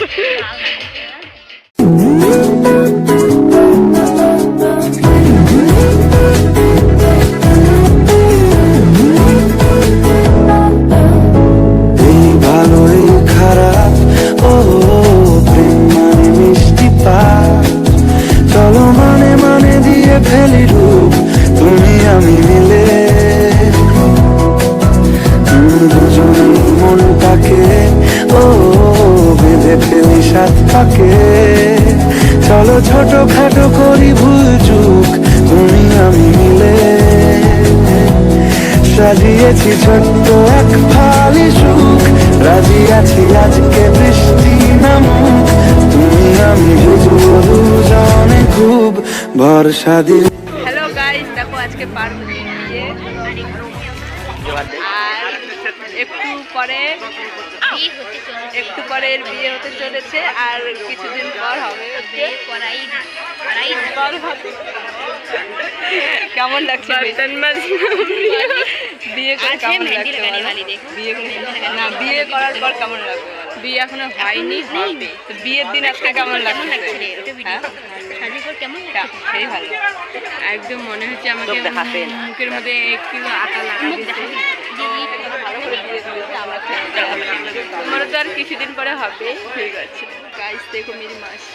完 了 পাকে চলো ছোট খাটো করি ভুল চুক, তুমি আমি মিলে। সাজিয়েছি ছোট্ট এক ফালি সুখ, রাজি আছি আজকে বৃষ্টি নামুক। তুমি আমি বুঝব দুজনে খুব ভরসা হচ্ছে আর একটু পরে একটু পরে এর বিয়ে হতে চলেছে আর কিছুদিন পর হবে। কেমন লাগছে বিয়ে? কেমন লাগছে বিয়ে না বিয়ে করার পর কেমন লাগবে বিয়ে এখনও হয়নি তো বিয়ের দিন আজকে কেমন লাগছে? সেই ভালো। একদম মনে হচ্ছে আমাকে মুখের মধ্যে একটু আটা লাগা দিচ্ছে তোমারও তো আর কিছুদিন পরে হবে ঠিক আছে गाइस देखो मेरी मासी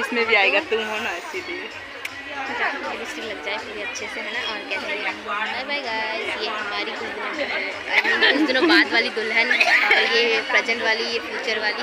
इसमें भी आएगा तुम हो ना इसीलिए लिपस्टिक लग जाए पूरी अच्छे से है ना और कैसे बाय बाय गाइस ये हमारी कुछ दिनों I mean, कुछ दिनों बाद वाली दुल्हन और ये प्रेजेंट वाली ये फ्यूचर वाली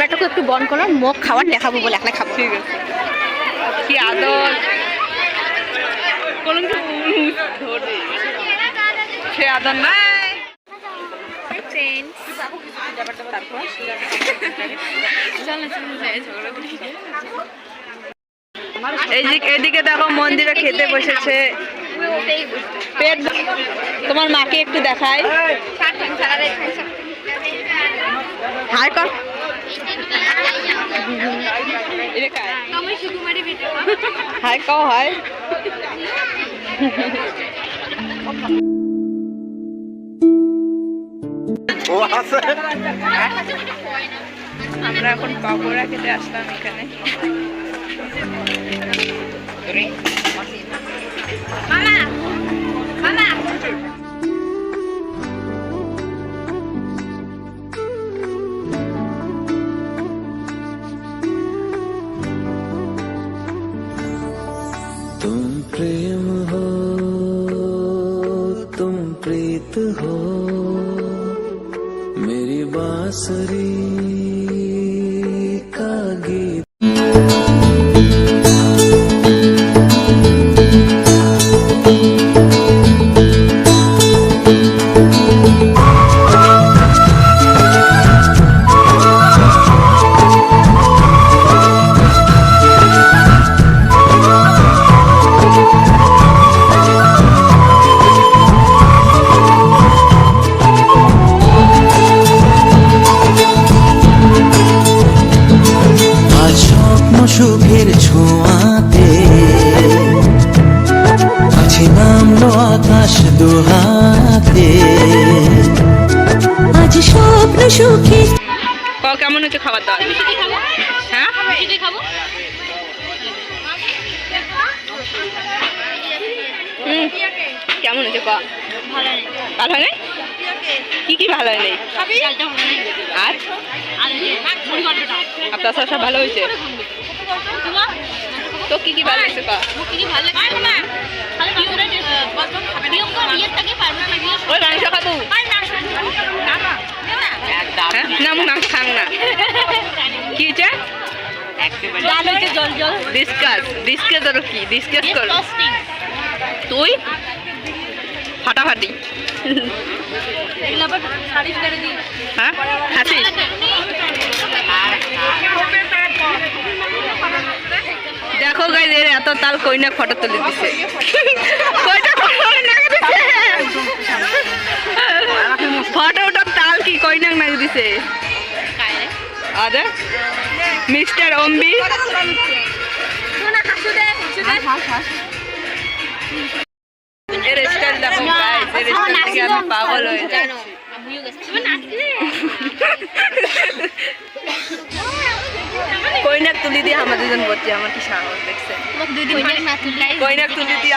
ক্যামেরাটাকে একটু বন্ধ করো মুখ খাবার দেখাবো বলে একলা খাব। ঠিক আছে। কি আদর। সে আদর এইদিকে এদিকে দেখো মন্দিরে খেতে বসেছে। পেট তোমার মাকে একটু দেখায় হাই কর। হাই কও হাই আমরা এখন পাকোড়া খেতে আসলাম এখানে। সুখী। ক কেমন হচ্ছে খাবার দাবার? হ্যাঁ? হুম, কেমন হচ্ছে ক ভালো নাই। কি কি ভালো হয় নাই। আর? আপনার সব সব ভালো হয়েছে? তো কি কি ভালো হয়েছে ক ওই মাংস খাব হ্যাঁ না। আমি মাংস খাং না কি হয়েছে ডিসকাস ডিসকাস আর কি? ডিসকাস কর। তুই? ফাটাফাটি। হ্যাঁ? খাচ্ছিস দেখো গাইজ এত তাল কইনা ফটো তুলে দিছে। দেখো স্টাইল দেখে আমি পাগল হয়ে যাই কইনাক তুলি দিয়ে আমাদের জন বলছে আমার কি সাহস দেখছে কইনাক তুলি দিয়ে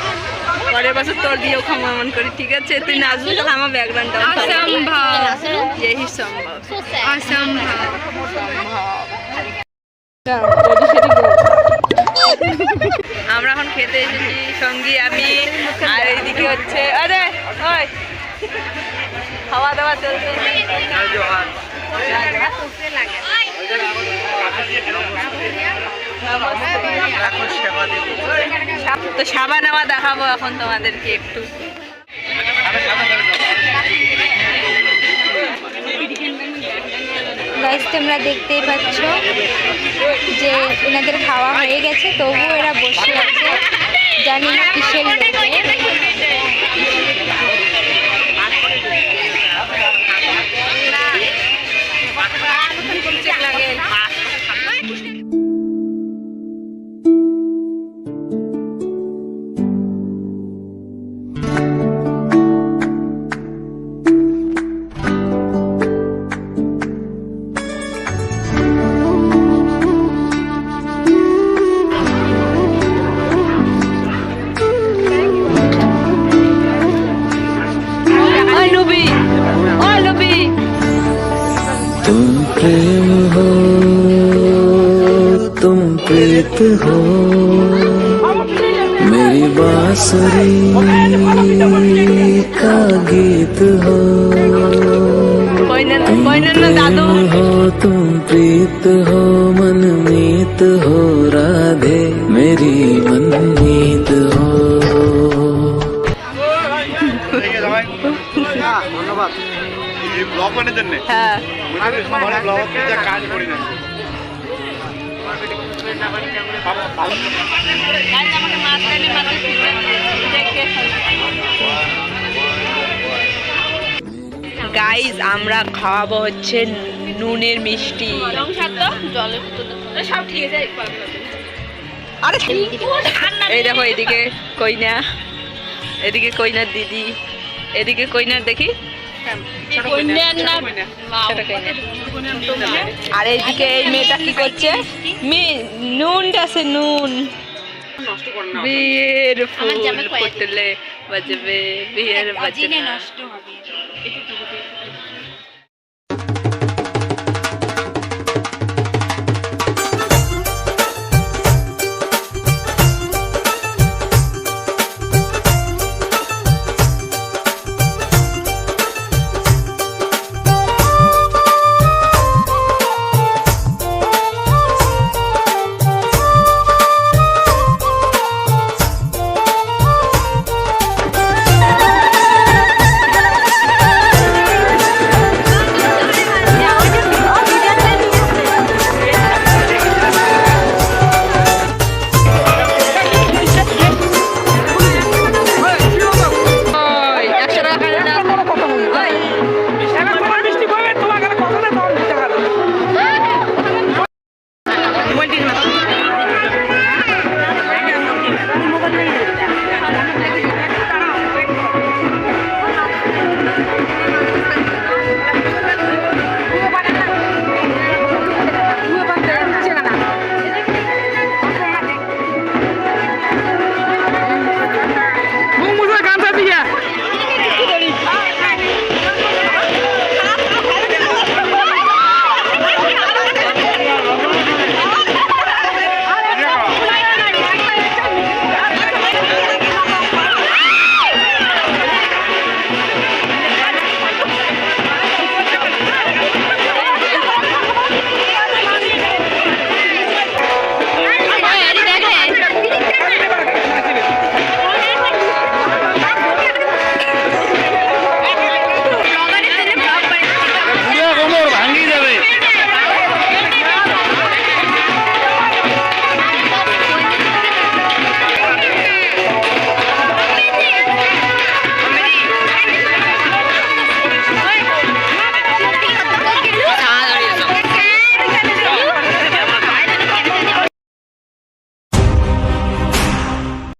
পরের বছর তোর দিয়েও ক্ষমা মন করি ঠিক আছে? তুই নাচবি তাহলে আমার ব্যাকগ্রাউন্ডটা অসম্ভব यही সম্ভব। অসম্ভব আমরা এখন খেতে এসেছি সঙ্গী আমি আর এইদিকে হচ্ছে আরে ওই। খাওয়া দাওয়া চলছে। তো সাবা নেওয়া দেখাবো এখন তোমাদেরকে একটু। তোমরা দেখতেই পাচ্ছ যে ওনাদের খাওয়া হয়ে গেছে, তবুও এরা বসে আছে। জানি না কিসের লোভে प्रीत हो मेरी बांसुरी का गीत हो কইনান तुम কইনান না দাদু प्रेम हो तुम प्रीत हो मनमीत हो राधे मेरी मनमीत हो ধন্যবাদ এই ব্লগ বানানোর জন্য হ্যাঁ আমার ব্লগ যা কাজ করি না গাইজ আমরা খাওয়াবো হচ্ছে নুনের মিষ্টি। আরে এই দেখো, এদিকে কইনা। এদিকে কইনার দিদি। এদিকে কইনার দেখি। আর এইদিকে এই মেয়েটা কি করছে? নুনটা আছে নুন। বিয়ের ফুল জামাই কয়েক- ফুটলে বাজবে বিয়ের বাজনা